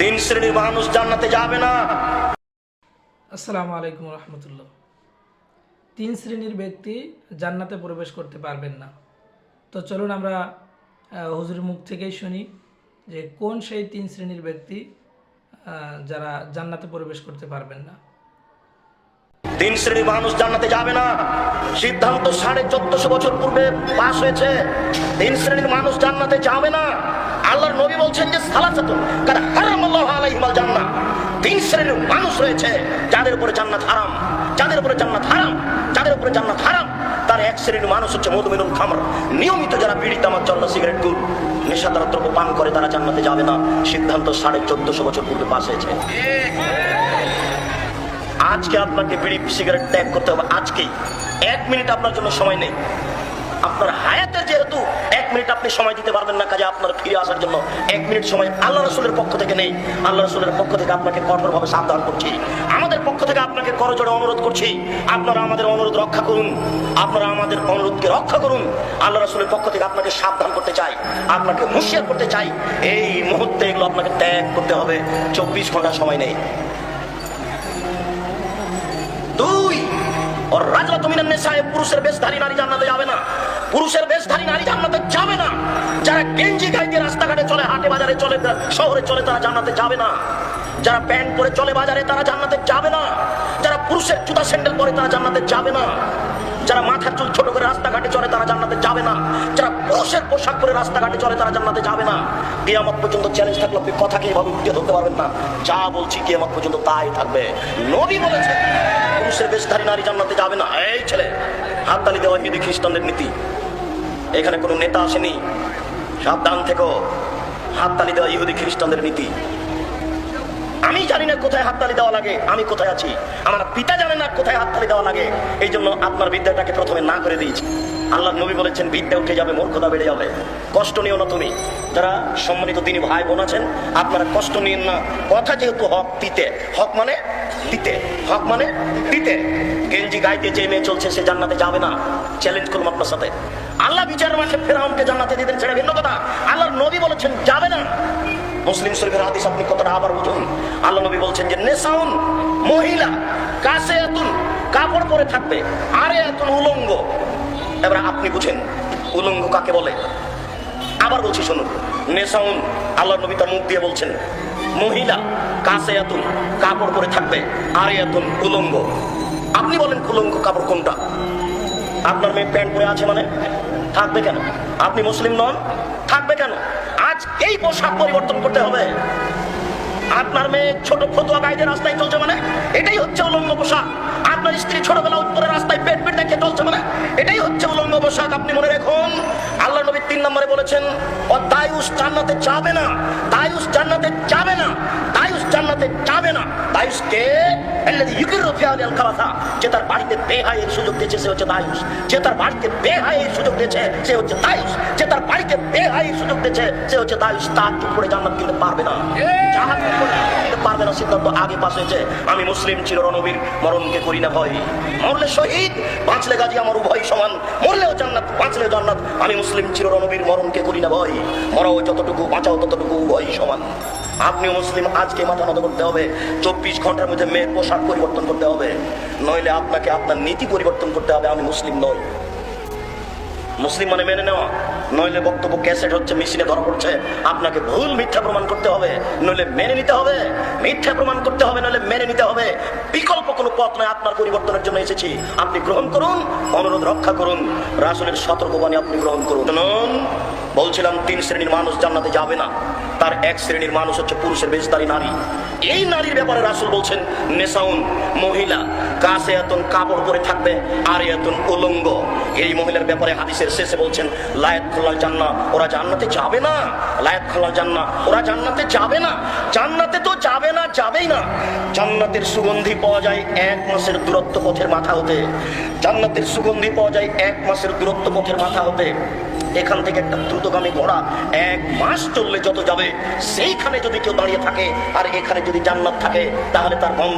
তিন শ্রেণির মানুষ জান্নাতে যাবে না। আসসালামু আলাইকুম রহমতুল্লাহ। তিন শ্রেণির ব্যক্তি জান্নাতে প্রবেশ করতে পারবেন না। তো চলুন আমরা আহ, হুজুরের মুখ থেকেই শুনি যে কোন সেই তিন শ্রেণির ব্যক্তি যারা জান্নাতে প্রবেশ করতে পারবেন না। তিন শ্রেণির মানুষ জান্নাতে যাবে না। সিদ্ধান্ত সাড়ে চোদ্দশো বছর পূর্বে পাশ হয়েছে। তিন শ্রেণির মানুষ জান্নাতে যাবে না। আল্লাহর নবী বলছেন যে সালাসাতুন কারণ হারাম তিন শ্রেণির মানুষ হারাম তার এক শ্রেণির মানুষ হচ্ছে নিয়মিত যারা বিড়ি চল্লা সিগারেট পান করে, তারা জান্নাতে যাবে না। সিদ্ধান্ত সাড়ে চোদ্দশো বছর পূর্বে পাশ হয়েছে। আজকে আপনাকে বিড়ি, সিগারেট ত্যাগ করতে হবে, আজকেই। এক মিনিট আপনার জন্য সময় নেই। আপনার মিনিট আপনি সময় দিতে পারবেন না কাজে আপনার ফিরে আসার জন্য। এক মিনিট সময় আল্লাহ রসুলের পক্ষ থেকে নেই। আল্লাহ রসুলের পক্ষ থেকে আপনাকে কঠোরভাবে সাবধান করছি। আমাদের পক্ষ থেকে আপনাকে করজোড়ে অনুরোধ করছি। আপনারা আমাদের অনুরোধ রক্ষা করুন। আপনারা আমাদের অনুরোধকে রক্ষা করুন। আল্লাহ রসুলের পক্ষ থেকে আপনাকে সাবধান করতে চাই। আপনাকে হুঁশিয়ার করতে চাই। এই মুহূর্তে এগুলো আপনাকে ত্যাগ করতে হবে। চব্বিশ ঘণ্টা সময় নেই। যারা গেঞ্জি রাস্তাঘাটে চলে হাটে বাজারে চলে শহরে চলে তারা না যারা প্যান্ট পরে চলে বাজারে তারা জান্নাতে যাবে না যারা পুরুষের জুতা স্যান্ডেল পরে তারা জান্নাতে যাবে না যারা মাথার চুল ছোট করে রাস্তাঘাটে চলে তারা জান্নাতে যাবে না যারা পুরুষের পোশাক পরে রাস্তাঘাটে চলে, তারা জান্নাতে যাবে না। কিয়ামত পর্যন্ত চ্যালেঞ্জ থাকলে আপনি কথাকে এভাবে উঠিয়ে ধরতে পারবেন না। যা বলছি কিয়ামত পর্যন্ত তাই থাকবে। নবী বলেছে পুরুষের বেশধারী নারী জান্নাতে যাবে না। এই ছেলে, হাততালি দেওয়া ইহুদি খ্রিস্টানদের নীতি। এখানে কোনো নেতা আসেনি। সাবধান থেকো। হাততালি দেওয়া ইহুদি খ্রিস্টানদের নীতি। আমি জানি না কোথায় হাততালি দেওয়া লাগে, আমি কোথায় আছি। আমার পিতা জানে না কোথায় হাততালি দেওয়া লাগে। এই জন্য আপনার বিদ্যাটাকে প্রথমে না করে দিয়েছি। আল্লাহ নবী বলেছেন, বিদ্যা উঠে যাবে, মূর্খতা বেড়ে যাবে। কষ্ট নিও না তুমি। যারা সম্মানিত তিনি ভাই বোন আছেন, আপনারা কষ্ট নিন না। কথা যেহেতু হক দিতে। হক মানে দিতে। হক মানে দিতে। গেঞ্জি গাইতে যে মেয়ে চলছে, সে জান্নাতে যাবে না। চ্যালেঞ্জ করুন আপনার সাথে। আল্লাহ বিচার মাঠে ফেরাউনকে জান্নাতে দিতেন সেটা ভিন্ন কথা। আল্লাহর নবী বলেছেন, যাবে না। মুসলিম শরীফের হাদিস, আপনি কতটা আবার বুঝুন। আল্লাহ নবী বলছেন যে, নেশাউন, মহিলা কাছে এতুন কাপড় পরে থাকবে। আরে এতুন উলঙ্গ। এবার আপনি বুঝেন, উলঙ্গ কাকে বলে? আবার বলছি শুনুন, নেশাউন আল্লাহ নবী তার মুখ দিয়ে বলছেন, মহিলা কাছে এতুন কাপড় পরে থাকবে আরে এতুন উলঙ্গ। আপনি বলেন উলঙ্গ কাপড় কোনটা? আপনার মেয়ে প্যান্ট পরে আছে মানে? থাকবে কেন? আপনি মুসলিম নন? থাকবে কেন? আজ এই পোশাক পরিবর্তন করতে হবে। আপনার মেয়ে ছোট ফতুয়া গাইতে রাস্তায় চলছে মানে? এটাই হচ্ছে উলঙ্গ পোশাক। আপনার স্ত্রী ছোটবেলা উত্তরে রাস্তায় পেট পেট দেখে চলছে মানে? এটাই হচ্ছে উলঙ্গ পোশাক, আপনি মনে রাখুন। আল্লাহ নবী তিন নম্বরে বলেছেন ও দায়ুস জান্নাতে যাবে না, দায়ুস জান্নাতে যাবে না, দায়ুস জান্নাতে যাবে না। দায়ুস কে যে তার বাড়িতে বেহায়ের সুযোগ দিয়েছে, সে হচ্ছে দায়ুস। যে তার বাড়িতে বেহায়ের সুযোগ দিয়েছে, সে হচ্ছে দায়ুস। যে তার বাড়িতে বেহায়ের সুযোগ দিয়েছে, সে হচ্ছে দায়ুস। তার চুপ করে জান্নাত কিনতে পারবে না। জাহাজ পারবে না, সিদ্ধান্ত আগে পাস হয়েছে। আমি মুসলিম চির রণবীর মরণকে করি না ভয়। মরলে শহীদ, বাঁচলে গাজী আমার উভয় সমান। মরলেও জান্নাত বাঁচলেও জান্নাত। আমি মুসলিম চির রণবীর মরণকে করি না ভয়। মরাও যতটুকু, বাঁচাও ততটুকু উভয় সমান। আপনিও মুসলিম, আজকে মাথা নত করতে হবে। চব্বিশ ঘণ্টার মধ্যে মেয়ের পোশাক পরিবর্তন করতে হবে। নইলে আপনাকে আপনার নীতি পরিবর্তন করতে হবে, আমি মুসলিম নই। মুসলিম মানে মেনে নেওয়া। নইলে বক্তব্য ক্যাসেট হচ্ছে, মেশিনে ধরা পড়ছে। আপনাকে ভুল মিথ্যা প্রমাণ করতে হবে, নইলে মেনে নিতে হবে। মিথ্যা প্রমাণ করতে হবে, নইলে মেনে নিতে হবে। বিকল্প কোনো পথ নয় আপনার পরিবর্তনের জন্য এসেছি। আপনি গ্রহণ করুন, অনুরোধ রক্ষা করুন, রাসুলের সতর্কবাণী আপনি গ্রহণ করুন। বলছিলাম তিন শ্রেণির মানুষ জান্নাতে যাবে না। তার এক শ্রেণির মানুষ হচ্ছে পুরুষের বেশদারি নারী। এই নারীর ব্যাপারে রাসুল বলছেন নেশাউন মহিলা কাছে এতন কাপড় পরে থাকবে আর এতন উলঙ্গ। এই মহিলার ব্যাপারে হাদিসের শেষে বলছেন, লায়াত খোলাল জান্না, ওরা জান্নাতে যাবে না। লায়াত খোলাল জান্না, ওরা জান্নাতে যাবে না। জান্নাতে তো যাবে না, যাবেই না। জান্নাতের সুগন্ধি পাওয়া যায় এক মাসের দূরত্ব পথের মাথা হতে জান্নাতের সুগন্ধি পাওয়া যায় এক মাসের দূরত্ব পথের মাথা হতে এখান থেকে একটা দ্রুতগামী ঘোড়া এক মাস চললে যত যাবে, সেইখানে যদি কেউ দাঁড়িয়ে থাকে, আর এখানে যদি জান্নাত থাকে, তাহলে তার গন্ধ